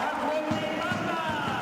Aguantando.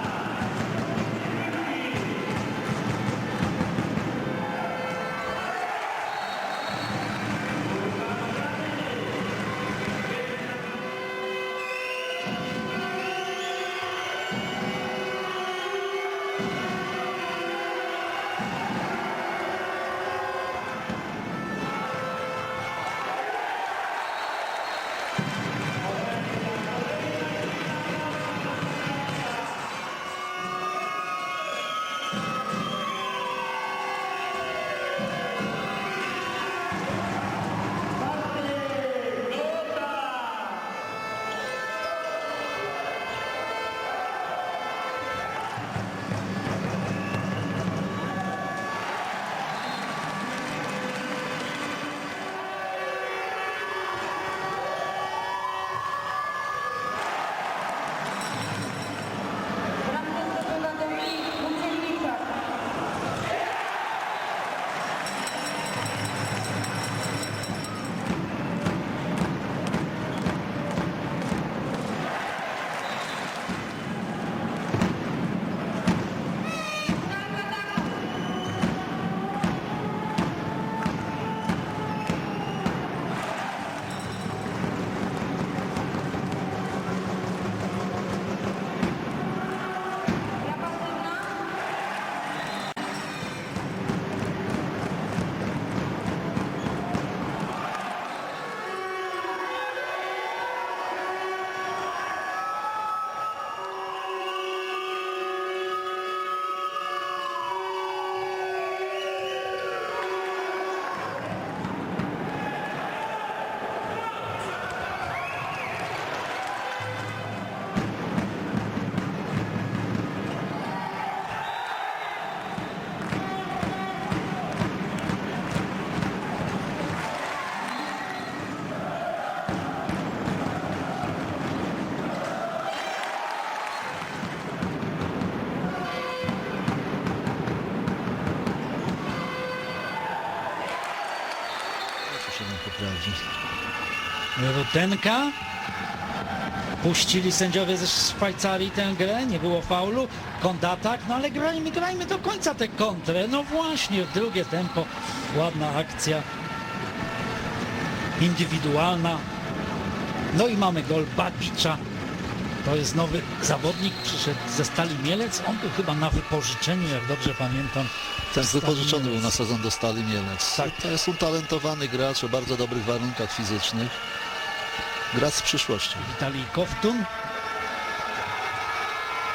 Rutenka. Puścili sędziowie ze Szwajcarii tę grę, nie było faulu, kontratak, no ale grajmy, grajmy do końca tę kontrę. No właśnie, drugie tempo, ładna akcja indywidualna. No i mamy gol Babicza. To jest nowy zawodnik, przyszedł ze Stali Mielec. On był chyba na wypożyczeniu, jak dobrze pamiętam. Ten Stali wypożyczony był na sezon do Stali Mielec. Tak. To jest utalentowany gracz o bardzo dobrych warunkach fizycznych. Gracz z przyszłością. Witalij Koftun.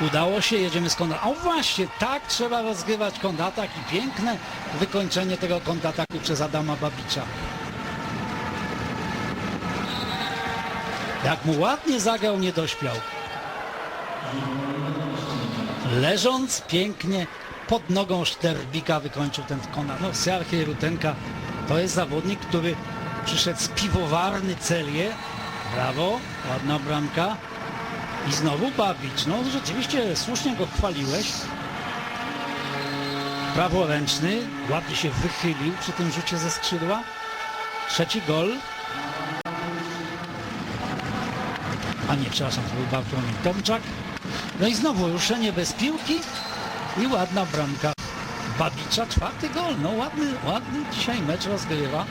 Udało się, jedziemy z kontra. O właśnie, tak trzeba rozgrywać kontratak i piękne wykończenie tego kontrataku przez Adama Babicza. Jak mu ładnie zagrał, nie dośpiał. Leżąc pięknie pod nogą Szterbika wykończył ten konat. No, Serhiej Rutenka to jest zawodnik, który przyszedł z piwowarny Celię. Brawo, ładna bramka. I znowu Babicz. No rzeczywiście słusznie go chwaliłeś. Praworęczny, ładnie się wychylił przy tym rzucie ze skrzydła. Trzeci gol. A nie, przepraszam, to był Bartłomiej Tomczak. No i znowu ruszenie bez piłki i ładna bramka Babicza. Czwarty gol. No ładny, ładny dzisiaj mecz rozgrywa.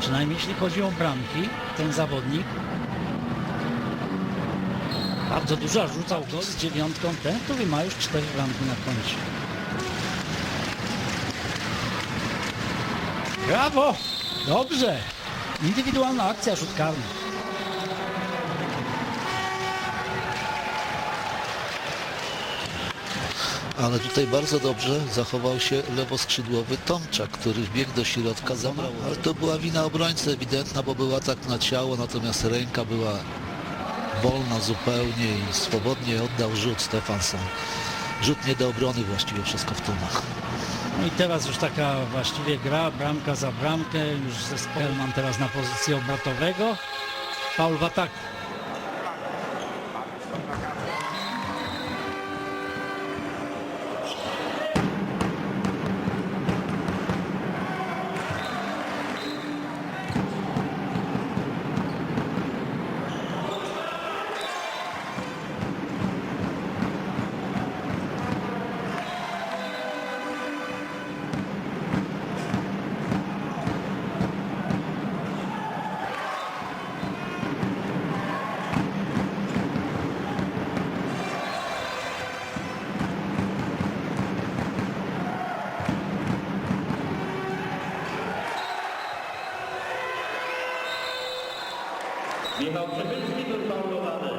Przynajmniej jeśli chodzi o bramki, ten zawodnik. Bardzo dużo rzucał gol z dziewiątką. Ten, który ma już cztery bramki na koncie. Brawo! Dobrze! Indywidualna akcja, rzut karny. Ale tutaj bardzo dobrze zachował się lewoskrzydłowy Tomczak, który wbiegł do środka, zabrał. Ale to była wina obrońcy ewidentna, bo był atak na ciało, natomiast ręka była wolna zupełnie i swobodnie oddał rzut Stefanson. Rzut nie do obrony właściwie przez Koftuna. No i teraz już taka właściwie gra, bramka za bramkę, już ze Spelman teraz na pozycji obrotowego. Paul w ataku. Michał Przybylski był faulowany.